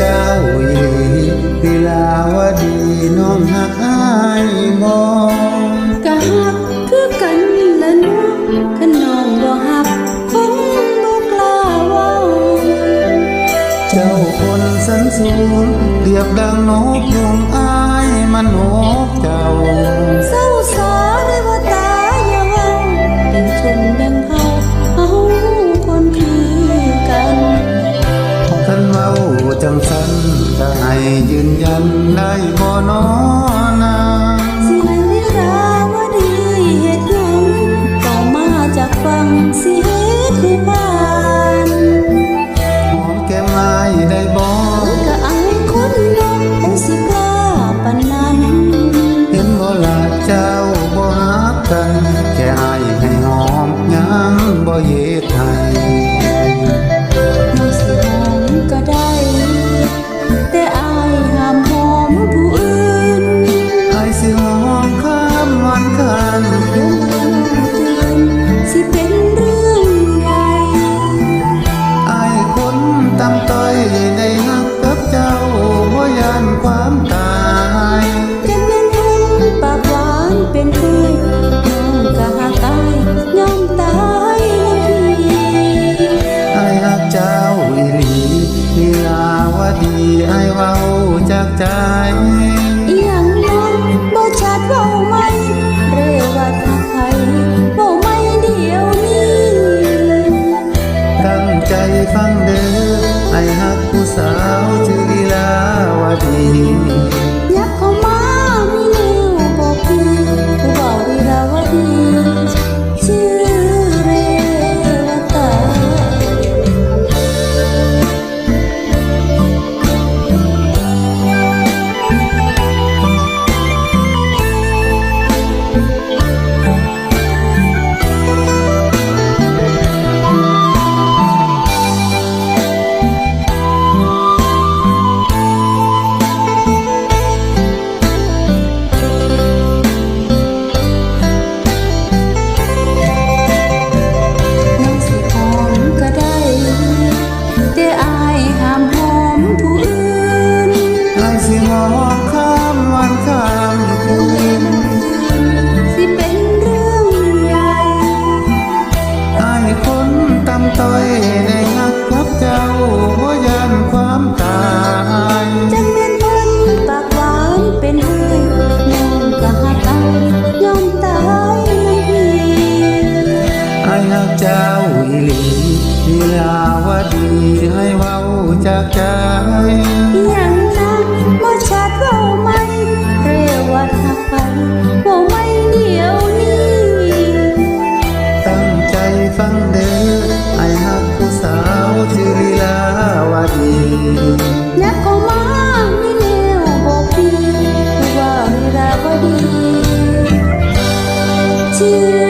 เจ้าอยู่วิลาวดีน้องหักอายบ่กะหักคือกันละน้องคันน้องบ่หักคงบ่กล้าเว้าเจ้าคนสันสูงเรียบดังนกยุงอายมันโหเจ้าเศร้าสาได้บ่ตา จังสันจะให้ยืนยันได้บ่น้อ เราจากใจ เจ้าอีหลีอีลาวดีให้เว้าจากใจอย่างนะบ่ชัดเว้าไหมเรวัดหักไปเว้าไม่เดียวนี้ตั้งใจฟังเด้อไอ้หักผู้สาวชื่อลีลาวดีนักก็มาไม่เลวบ่ปีว่าลีลาวดีชื่อ